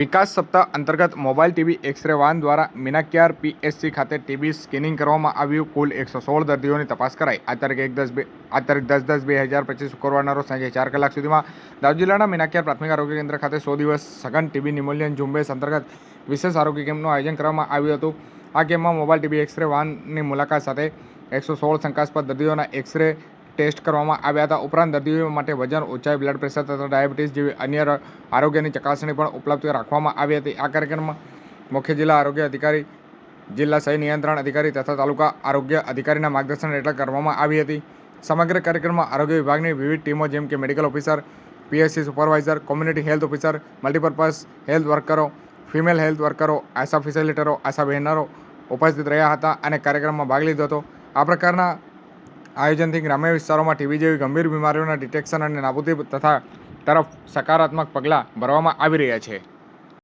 વિકાસ સપ્તાહ અંતર્ગત mobile TV x ray van દ્વારા મીનાક્યાર પીએસસી ખાતે ટીબી સ્કેનિંગ કરવામાં આવ્યું. કુલ એકસો સોળ દર્દીઓની તપાસ કરાઈ. આ તારીખ એક દસ બે, આ તારીખ દસ દસ બે હજાર પચીસ શુક્રવારના રોજ સાંજે ચાર કલાક સુધીમાં દાહોદ જિલ્લાના મીનાક્યાર પ્રાથમિક આરોગ્ય કેન્દ્ર ખાતે સો દિવસ સઘન ટીબી નિમોલિયન ઝુંબેશ અંતર્ગત વિશેષ આરોગ્ય કેમ્પનું આયોજન કરવામાં આવ્યું હતું. આ કેમ્પમાં મોબાઈલ ટીબી એક્સરે વાનની મુલાકાત સાથે એકસો સોળ શંકાસ્પદ દર્દીઓના એક્સરે ટેસ્ટ કરવામાં આવ્યા હતા. ઉપરાંત દર્દીઓ માટે વજન, ઊંચાઈ, બ્લડ પ્રેશર તથા ડાયાબિટીસ જેવી અન્ય આરોગ્યની ચકાસણી પણ ઉપલબ્ધ રાખવામાં આવી હતી. આ કાર્યક્રમમાં મુખ્ય જિલ્લા આરોગ્ય અધિકારી, જિલ્લા સહી નિયંત્રણ અધિકારી તથા તાલુકા આરોગ્ય અધિકારીના માર્ગદર્શન હેઠળ કરવામાં આવી હતી. સમગ્ર કાર્યક્રમમાં આરોગ્ય વિભાગની વિવિધ ટીમો જેમ કે medical officer, PSC supervisor, community health officer, multipurpose health વર્કરો, female health વર્કરો, આશા ફેસિલિટરો, આશા બહેનરો ઉપસ્થિત રહ્યા હતા અને કાર્યક્રમમાં ભાગ લીધો હતો. આ પ્રકારના આયોજનથી ગ્રામ્ય વિસ્તારોમાં ટીબી જેવી ગંભીર બીમારીઓના ડિટેક્શન અને નાબૂદી તથા તરફ સકારાત્મક પગલાં ભરવામાં આવી રહ્યા છે.